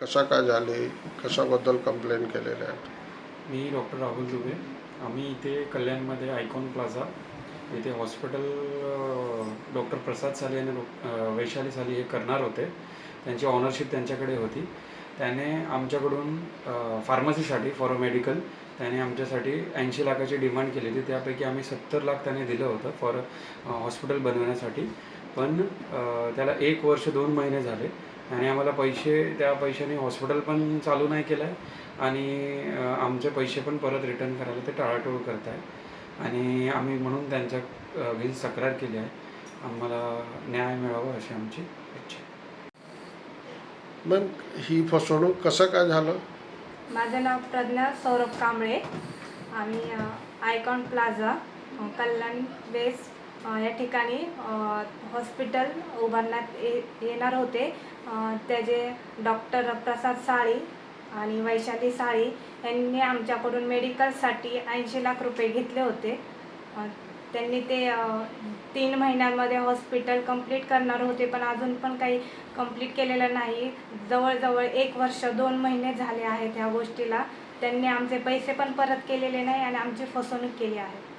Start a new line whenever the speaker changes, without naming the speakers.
कशा काय झाले कशाबद्दल कंप्लेंट केलेल्या आहेत?
मी डॉक्टर राहुल दुबे. आम्ही इथे कल्याणमध्ये आयकॉन प्लाझा इथे हॉस्पिटल डॉक्टर प्रसाद साली आणि डॉ- अ, वैशाली साली हे करणार होते. त्यांची ऑनरशिप त्यांच्याकडे होती. त्याने आमच्याकडून फार्मसीसाठी फॉर अ मेडिकल त्याने आमच्यासाठी ऐंशी लाखाची डिमांड केली होती. त्यापैकी आम्ही सत्तर लाख त्याने दिलं होतं फॉर हॉस्पिटल बनवण्यासाठी. पण अ, त्याला एक वर्ष दोन महिने झाले. आणि आम्हाला पैसे त्या पैशाने हॉस्पिटल पण चालू नाही केलं आहे आणि आमचे पैसे पण परत रिटर्न करायला ते टाळाटोळ करत आहे आणि आम्ही म्हणून त्यांच्या अगेन्स्ट तक्रार केली आहे. आम्हाला न्याय मिळावा अशी आमची इच्छा.
मग ही फसवणूक कसं काय झालं?
माझं नाव प्रज्ञा सौरभ कांबळे. आम्ही आयकॉन प्लाझा कल्याण वेस्ट या ठिकाणी हॉस्पिटल उभारण्यात ये येणार होते. त्याचे डॉक्टर प्रसाद साळी आणि वैशाली साळी यांनी आमच्याकडून मेडिकलसाठी ऐंशी लाख रुपये घेतले होते. त्यांनी ते तीन महिन्यांमध्ये हॉस्पिटल कंप्लीट करणार होते पण अजून पण काही कंप्लीट केलेलं नाही. जवळजवळ एक वर्ष दोन महिने झाले आहेत ह्या गोष्टीला. त्यांनी आमचे पैसे पण परत केलेले नाही आणि आमची फसवणूक केली आहे.